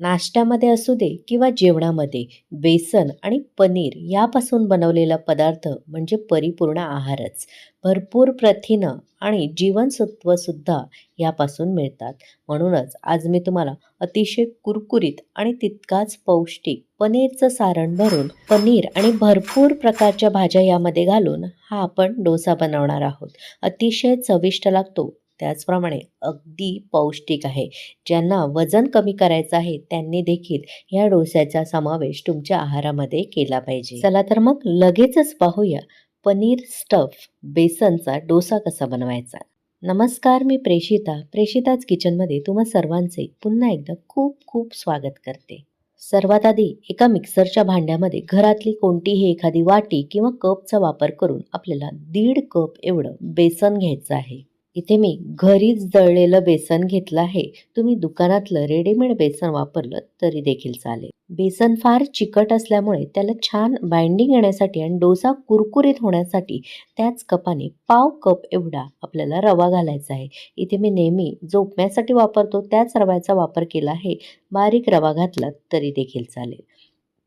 नाश्त्यामध्ये असू दे किंवा जेवणामध्ये बेसन आणि पनीर यापासून बनवलेला पदार्थ म्हणजे परिपूर्ण आहारच. भरपूर प्रथिनं आणि जीवनसत्वसुद्धा यापासून मिळतात. म्हणूनच आज मी तुम्हाला अतिशय कुरकुरीत आणि तितकाच पौष्टिक पनीरचं सारण भरून पनीर आणि भरपूर प्रकारच्या भाज्या यामध्ये घालून हा आपण डोसा बनवणार आहोत. अतिशय चविष्ट लागतो त्याचप्रमाणे अगदी पौष्टिक आहे. ज्यांना वजन कमी करायचं आहे त्यांनी देखील या डोस्याचा समावेश तुमच्या आहारामध्ये केला पाहिजे. चला तर मग लगेचच पाहूया पनीर स्टफ बेसनचा डोसा कसा बनवायचा? नमस्कार मी प्रेषिता. प्रेषिताच किचनमध्ये तुम्हा सर्वांचे पुन्हा एकदा खूप खूप स्वागत करते. सर्वात आधी एका मिक्सरच्या भांड्यामध्ये घरातली कोणतीही एखादी वाटी किंवा कपचा वापर करून आपल्याला दीड कप एवढं बेसन घ्यायचं आहे. इथे मी घरीच दळलेलं बेसन घेतलं आहे. तुम्ही दुकानातलं रेडीमेड बेसन वापरलं तरी देखील चालेल. बेसन फार चिकट असल्यामुळे त्याला छान बाइंडिंग येण्यासाठी आणि डोसा कुरकुरीत होण्यासाठी त्याच कपाने पाव कप एवढा आपल्याला रवा घालायचा आहे. इथे मी नेहमी जो उपम्यासाठी वापरतो त्याच रव्याचा वापर केला आहे. बारीक रवा घातला तरी देखील चालेल.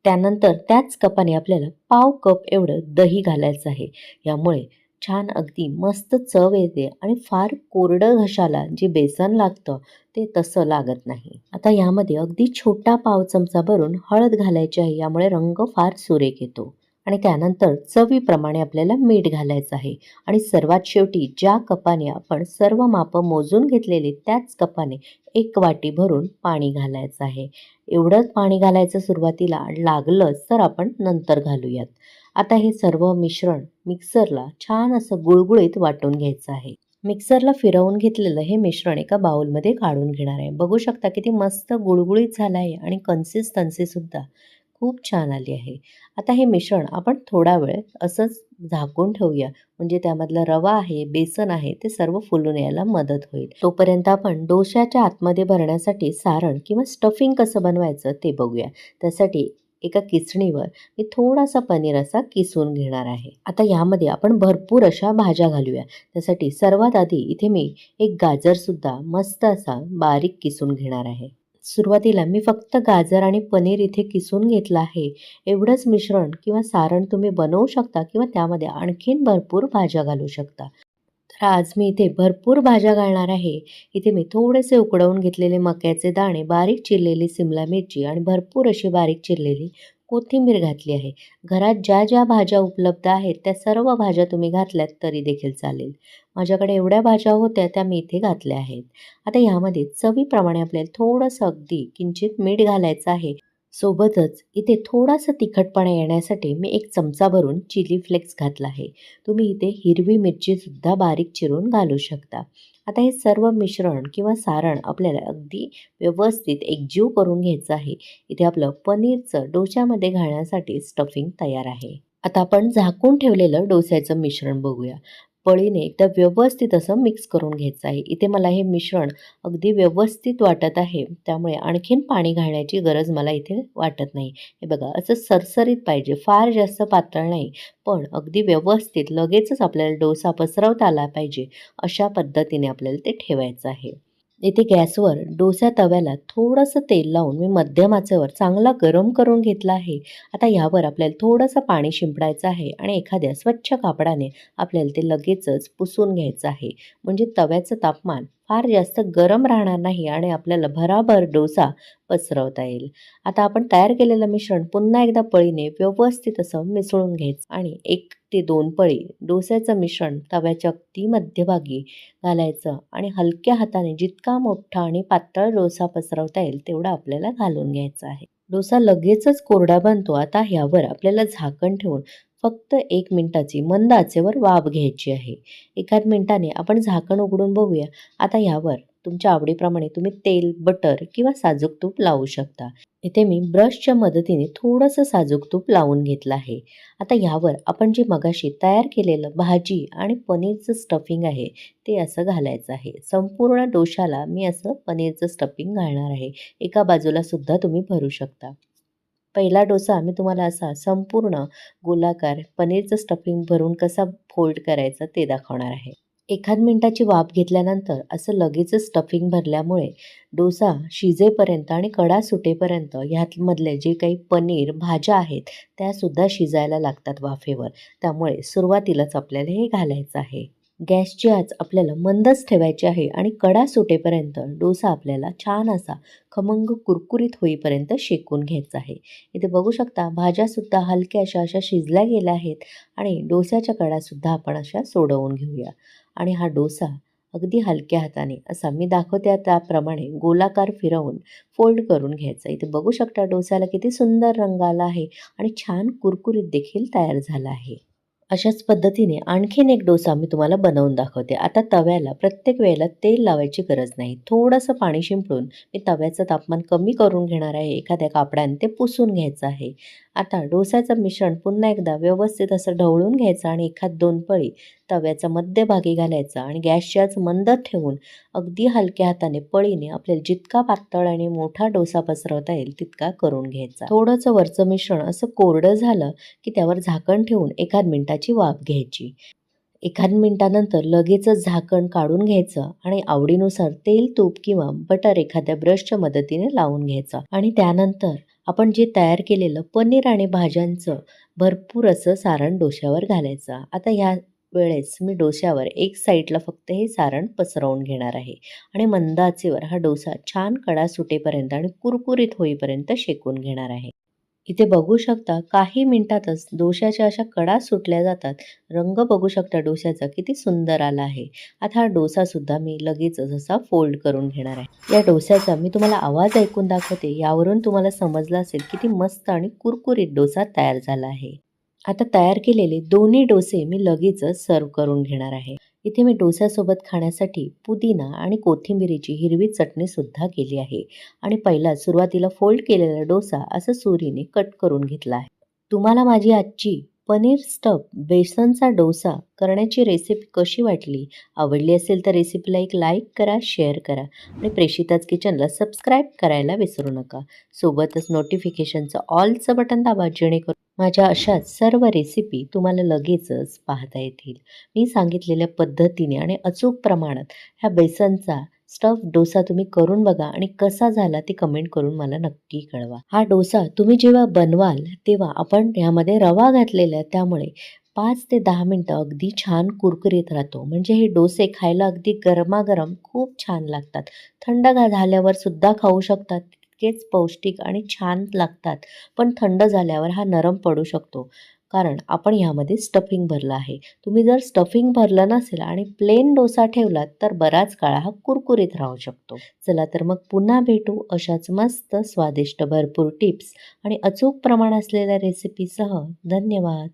त्यानंतर त्याच कपाने आपल्याला पाव कप एवढं दही घालायचं आहे. यामुळे छान अगदी मस्त चव येते आणि फार कोरडं घशाला जे बेसन लागतं ते तसं लागत नाही. आता यामध्ये अगदी छोटा पाव चमचा भरून हळद घालायची आहे यामुळे रंग फार सुरेख येतो. आणि त्यानंतर चवीप्रमाणे आपल्याला मीठ घालायचं आहे. आणि सर्वात शेवटी ज्या कपाने आपण सर्व मापं मोजून घेतलेले त्याच कपाने एक वाटी भरून पाणी घालायचं आहे. एवढंच पाणी घालायचं सुरुवातीला लागलंच तर आपण नंतर घालूयात. आता हे सर्व मिश्रण मिक्सरला छान असं गुळगुळीत वाटून घ्यायचं आहे. मिक्सरला फिरवून घेतलेलं हे मिश्रण एका बाउलमध्ये काढून घेणार आहे. बघू शकता किती मस्त गुळगुळीत झालं आहे आणि कन्सिस्टन्सीसुद्धा खूप छान आली आहे. आता हे मिश्रण आपण थोडा वेळ असंच झाकून ठेवूया. म्हणजे त्यामधला रवा आहे बेसन आहे ते सर्व फुलून यायला मदत होईल. तोपर्यंत आपण डोश्याच्या आतमध्ये भरण्यासाठी सारण किंवा स्टफिंग कसं बनवायचं ते बघूया. त्यासाठी एका किसणीवर मी थोडासा पनीर असा किसून घेणार आहे. आता यामध्ये आपण भरपूर अशा भाज्या घालूया. त्यासाठी सर्वात आधी इथे मी एक गाजरसुद्धा मस्त असा बारीक किसून घेणार आहे. सुरुवातीला मी फक्त गाजर आणि पनीर इथे किसून घेतलं आहे. एवढंच मिश्रण किंवा सारण तुम्ही बनवू शकता किंवा त्यामध्ये आणखीन भरपूर भाज्या घालू शकता. तर आज मी इथे भरपूर भाज्या घालणार आहे. इथे मी थोडेसे उकडवून घेतलेले मक्याचे दाणे बारीक चिरलेली सिमला मिरची आणि भरपूर अशी बारीक चिरलेली कोथिंबीर घातली आहे. घरात ज्या ज्या भाज्या उपलब्ध आहेत त्या सर्व भाज्या तुम्ही घातल्यात तरी देखील चालेल. माझ्याकडे एवढ्या भाज्या होत्या त्या मी इथे घातल्या आहेत. आता यामध्ये चवीप्रमाणे आपल्याला थोडंसं अगदी किंचित मीठ घालायचं आहे. सोबतच इथे थोडासा तिखटपणा येण्यासाठी मी एक चमचा भरून चिली फ्लेक्स घातला आहे. तुम्ही इथे हिरवी मिरचीसुद्धा बारीक चिरून घालू शकता. आता हे सर्व मिश्रण किंवा सारण आपल्याला अगदी व्यवस्थित एकजीव करून घ्यायचं आहे. इथे आपलं पनीरचं डोश्यामध्ये घालण्यासाठी स्टफिंग तयार आहे. आता आपण झाकून ठेवलेलं डोस्याचं मिश्रण बघूया. पळीने एकदा व्यवस्थित असं मिक्स करून घ्यायचं आहे. इथे मला हे मिश्रण अगदी व्यवस्थित वाटत आहे. त्यामुळे आणखीन पाणी घालण्याची गरज मला इथे वाटत नाही. हे बघा असं सरसरीत पाहिजे. फार जास्त पातळ नाही पण अगदी व्यवस्थित लगेचच आपल्याला डोसा पसरवता आला पाहिजे. अशा पद्धतीने आपल्याला ते ठेवायचं आहे. इथे गॅसवर डोसा तव्याला थोडंसं तेल लावून मी मध्यम आचेवर चांगला गरम करून घेतला आहे. आता यावर आपल्याला थोडंसं पाणी शिंपडायचं आहे आणि एखाद्या स्वच्छ कापडाने आपल्याला ते लगेचच पुसून घ्यायचं आहे. म्हणजे तव्याचं तापमान फार जास्त गरम राहणार नाही आणि आपल्याला भराभर डोसा पसरवता येईल. आता आपण तयार केलेलं मिश्रण पुन्हा एकदा पळीने व्यवस्थित असं मिसळून घ्यायचं आणि एक ते दोन पळी डोस्याचं मिश्रण तव्याच्या अगदी मध्यभागी घालायचं आणि हलक्या हाताने जितका मोठा आणि पातळ डोसा पसरवता येईल तेवढा आपल्याला घालून घ्यायचा आहे. डोसा लगेचच कोरडा बनतो. आता ह्यावर आपल्याला झाकण ठेवून फक्त एक मिनटाची मंद आचेवर वाफ घ्यायची आहे. एखाद मिनिटाने आपण झाकण उघडून बघूया. आता यावर तुमच्या आवडीप्रमाणे तुम्ही तेल बटर किंवा साजूक तूप लावू शकता. इथे मी ब्रशच्या मदतीने थोडंसं साजूक तूप लावून घेतलं आहे. आता यावर आपण जे मगाशी तयार केलेलं भाजी आणि पनीरचं स्टफिंग आहे ते असं घालायचं आहे. संपूर्ण डोशाला मी असं पनीरचं स्टफिंग घालणार आहे. एका बाजूला सुद्धा तुम्ही भरू शकता. पहिला डोसा मी तुम्हाला असा संपूर्ण गोलाकार पनीरचं स्टफिंग भरून कसा फोल्ड करायचा ते दाखवणार आहे. एखाद मिनिटाची वाफ घेतल्यानंतर असं लगेचच स्टफिंग भरल्यामुळे डोसा शिजेपर्यंत आणि कडा सुटेपर्यंत ह्यातमधले जे काही पनीर भाज्या आहेत त्यासुद्धा शिजायला लागतात वाफेवर. त्यामुळे सुरुवातीलाच आपल्याला हे घालायचं आहे. गॅसची आच आपल्याला मंदच ठेवायची आहे आणि कडा सुटेपर्यंत डोसा आपल्याला छान असा खमंग कुरकुरीत होईपर्यंत शेकून घ्यायचा आहे. इथे बघू शकता भाज्यासुद्धा हलक्या अशा अशा शिजल्या गेल्या आहेत आणि डोस्याच्या कडासुद्धा आपण अशा सोडवून घेऊया. आणि हा डोसा अगदी हलक्या हाताने असा मी दाखवते त्याप्रमाणे गोलाकार फिरवून फोल्ड करून घ्यायचा. इथे बघू शकता डोसाला किती सुंदर रंग आला आहे आणि छान कुरकुरीत देखील तयार झाला आहे. अशाच पद्धतीने आणखीन एक डोसा मी तुम्हाला बनवून दाखवते. आता तव्याला प्रत्येक वेळेला तेल लावायची गरज नाही. थोडंसं पाणी शिंपडून मी तव्याचं तापमान कमी करून घेणार आहे. एखाद्या कापडाने ते पुसून घ्यायचं आहे. आता डोसाचं मिश्रण पुन्हा एकदा व्यवस्थित असं ढवळून घ्यायचं आणि एखाद दोन पळी तव्याचा मध्यभागी घालायचा आणि गॅसची आच मंद ठेवून अगदी हलक्या हाताने पळीने आपल्याला जितका पातळ आणि मोठा डोसा पसरवता येईल तितका करून घ्यायचा. थोडंसं वरचं मिश्रण असं कोरडं झालं की त्यावर झाकण ठेवून एखाद मिनिटाची वाफ घ्यायची. एखाद मिनिटानंतर लगेचच झाकण काढून घ्यायचं आणि आवडीनुसार तेल तूप किंवा बटर एखाद्या ब्रशच्या मदतीने लावून घ्यायचं आणि त्यानंतर आपण जे तयार केलेलं पनीर आणि भाज्यांचं भरपूर असं सारण डोश्यावर घालायचं. आता ह्या वेळेस मी डोश्यावर एक साईडला फक्त हे सारण पसरवून घेणार आहे. आणि मंद आचेवर हा डोसा छान कडा सुटेपर्यंत आणि कुरकुरीत होईपर्यंत शेकून घेणार आहे. इथे बघू शकता काही मिनिटातच डोश्याच्या अशा कडा सुटल्या जातात. रंग बघू शकता डोश्याचा किती सुंदर आला आहे. आता हा डोसासुद्धा मी लगेचच असा फोल्ड करून घेणार आहे. या डोस्याचा मी तुम्हाला आवाज ऐकून दाखवते. यावरून तुम्हाला समजलं असेल किती मस्त आणि कुरकुरीत डोसा तयार झाला आहे. आता तयार केलेले दोन्ही डोसे मी लगेचच सर्व करून घेणार आहे. इथे मी डोस्यासोबत खाण्यासाठी पुदिना आणि कोथिंबिरीची हिरवी चटणीसुद्धा केली आहे. आणि पहिला सुरुवातीला फोल्ड केलेला डोसा असं सुरीने कट करून घेतला आहे. तुम्हाला माझी आजची पनीर स्टफ बेसनचा डोसा करण्याची रेसिपी कशी वाटली? आवडली असेल तर रेसिपीला एक लाईक करा शेअर करा आणि प्रेषिताज किचनला सबस्क्राईब करायला विसरू नका. सोबतच नोटिफिकेशनचं ऑलचं बटन दाबा जेणेकरून माझ्या अशाच सर्व रेसिपी तुम्हाला लगेचच पाहता येतील. मी सांगितलेल्या पद्धतीने आणि अचूक प्रमाणात ह्या बेसनचा स्टफ डोसा तुम्ही करून बघा आणि कसा झाला ते कमेंट करून मला नक्की कळवा. हा डोसा तुम्ही जेव्हा बनवाल तेव्हा आपण ह्यामध्ये रवा घातलेला आहे त्यामुळे पाच ते दहा मिनटं अगदी छान कुरकुरीत राहतो. म्हणजे हे डोसे खायला अगदी गरमागरम खूप छान लागतात. थंड झाल्यावर सुद्धा खाऊ शकतात तितकेच पौष्टिक आणि छान लागतात. पण थंड झाल्यावर हा नरम पडू शकतो. कारण आपण ह्यामध्ये स्टफिंग भरलं आहे. तुम्ही जर स्टफिंग भरलं नसेल आणि प्लेन डोसा ठेवलात तर बराच काळ हा कुरकुरीत राहू शकतो. चला तर मग पुन्हा भेटू अशाच मस्त स्वादिष्ट भरपूर टिप्स आणि अचूक प्रमाण असलेल्या रेसिपीसह धन्यवाद.